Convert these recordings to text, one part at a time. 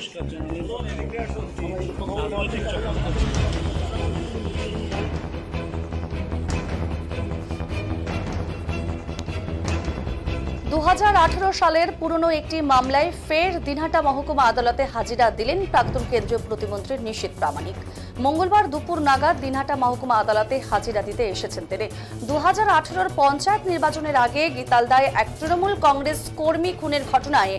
Çıkartacağım. Ama ilk bakalım. দুহাজার আঠারো সালের পুরনো একটি মামলায় ফের দিনহাটা মহকুমা আদালতে হাজিরা দিলেন প্রাক্তন কেন্দ্রীয় প্রতিমন্ত্রী নিশীত প্রামাণিক। মঙ্গলবার দুপুর নাগাদ দিনহাটা মহকুমা আদালতে হাজিরা দিতে এসেছেন তিনি। দু হাজার পঞ্চায়েত নির্বাচনের আগে গীতালদায় এক তৃণমূল কংগ্রেস কর্মী খুনের ঘটনায়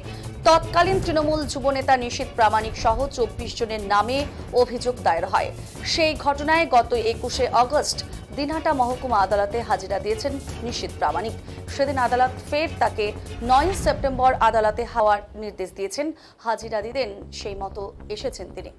তৎকালীন তৃণমূল যুবনেতা নিশীত প্রামাণিক সহ চব্বিশ জনের নামে অভিযোগ দায়ের হয়। সেই ঘটনায় গত একুশে অগস্ট দিনহাটা মহকুমা আদালতে হাজিরা দিয়েছেন নিশীত প্রামাণিক। সেদিন আদালত ফের তাকে নয় সেপ্টেম্বর আদালতে হওয়ার নির্দেশ দিয়েছেন। হাজিরা দিতেন সেই মতো এসেছেন তিনি।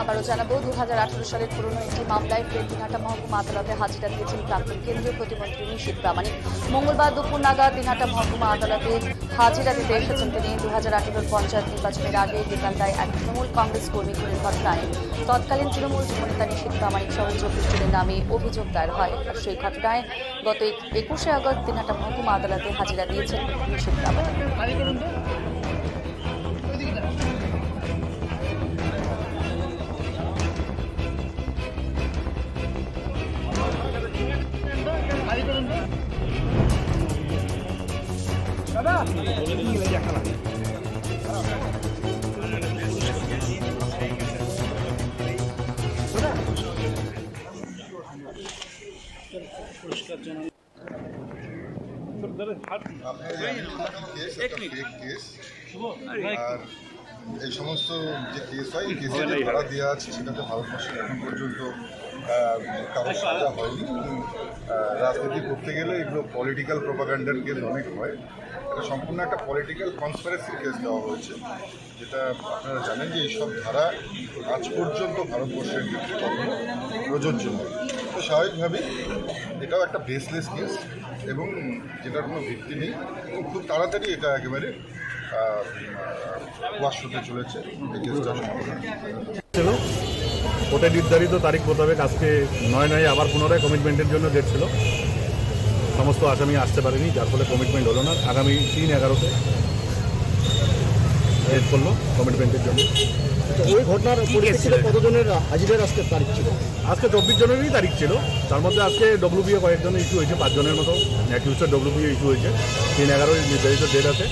আবারও জানাব দু হাজার আঠেরো সালের পুরনো একটি মামলায় ফের দিনহাটা মহকুমা আদালতে হাজিরা দিয়েছেন প্রাক্তন কেন্দ্রীয় প্রতিমন্ত্রী নিশীত প্রামাণিক। মঙ্গলবার দুপুর নাগাদ দিনহাটা মহকুমা আদালতে হাজিরা দিতে এসেছেন তিনি। দু হাজার আঠেরোর পঞ্চায়েত নির্বাচনের আগে গীতালদায় এক তৃণমূল কংগ্রেস কর্মী খুনের ঘটনায় তৎকালীন তৃণমূল যুবনেতা নিশীত প্রামাণিক সহ চব্বিশ জনের নামে অভিযোগ দায়ের হয়। সেই ঘটনায় গত একুশে আগস্ট দিনহাটা মহকুমা আদালতে হাজিরা দিয়েছেন নিশীত প্রামাণিক। ফেক কেস আর এই সমস্ত যে কেস হয় এই কেসে যে ধারা দেওয়া আছে সেটাতে ভারতবর্ষে এখন পর্যন্ত আহ, কারও সাজা হয়নি। রাজনীতি করতে গেলে এগুলো পলিটিক্যাল প্রোপাগান্ডার কেস অনেক হয়। এটা সম্পূর্ণ একটা পলিটিক্যাল কনসপারেসির কেস দেওয়া হয়েছে। যেটা আপনারা জানেন যে এইসব ধারা আজ পর্যন্ত ভারতবর্ষের ক্ষেত্রে কখনো প্রযোজ্য নয়। তো স্বাভাবিকভাবেই এটাও একটা বেসলেস কেস এবং যেটার কোনো ভিত্তি নেই। খুব তাড়াতাড়ি এটা একেবারে ওয়াশ হতে চলেছে এই ছিল। কোর্টে নির্ধারিত তারিখ মোতাবেক আজকে নয় নয় আবার পুনরায় কমিটমেন্টের জন্য ডেট ছিল। সমস্ত আসামি আসতে পারেনি যার ফলে কমিটমেন্ট হলো না। আগামী তিন এগারোতে ডেট করল কমিটমেন্টের জন্য। ওই ঘটনার পরিপ্রেক্ষিতে কতজনের হাজিরের আজকে তারিখ ছিল? আজকে চব্বিশ জনেরই তারিখ ছিল। তার মধ্যে আজকে ডব্লিউবিএ কয়েকজনের ইস্যু হয়েছে পাঁচজনের মতো। অ্যাকিউজের ডব্লিউবিএ ইস্যু হয়েছে। তিন এগারোই নির্ধারিত ডেট আছে।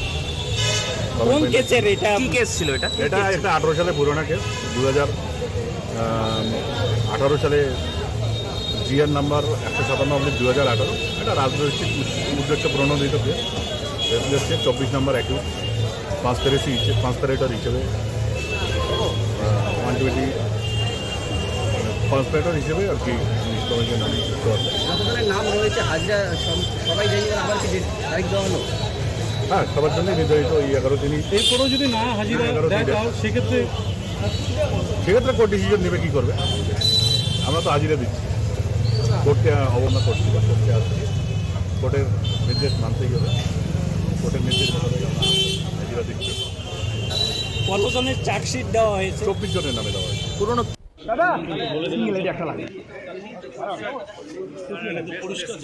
কোন কেসের এটা? কি কেস ছিল এটা? এটা একটা আঠারো সালে পুরোনো কেস দু হাজার আঠারো সালে জিআর নাম্বার একশো সাতান্ন অব্দি দু হাজার আঠারো। এটা রাজনৈতিক উদ্দেশ্যে প্রণোদিত কেস হচ্ছে চব্বিশ নম্বর একই কনস্পিরেসি হিসেবে কনস্পিরেটর হিসেবে ওয়ান টোয়েন্টি কনস্পিরেটর হিসেবে আর কি কমিশন নামে নাম রয়েছে হাজিরা সবাই জানিয়ে আবার কি তারিখ দেওয়া হলো। হ্যাঁ সবার জন্যই নির্ধারিত এই এগারো দিনই। এরপরেও যদি না হাজিরা এগারো দেয়। সেক্ষেত্রে সেক্ষেত্রে কোর্ট ডিসিশন নেবে কী করবে? আমরা তো হাজিরা দিচ্ছি। কোর্টকে অবমাননা করছি বা কোর্টকে আসছি। কোর্টের নির্দেশ মানতেই হবে। কোর্টের নির্দেশ মোতাবেক আমরা হাজিরা দিচ্ছি। কতজনের চার্জশিট দেওয়া হয়েছে? চব্বিশ জনের নামে দেওয়া হয়েছে। পুরনো পরিষ্কার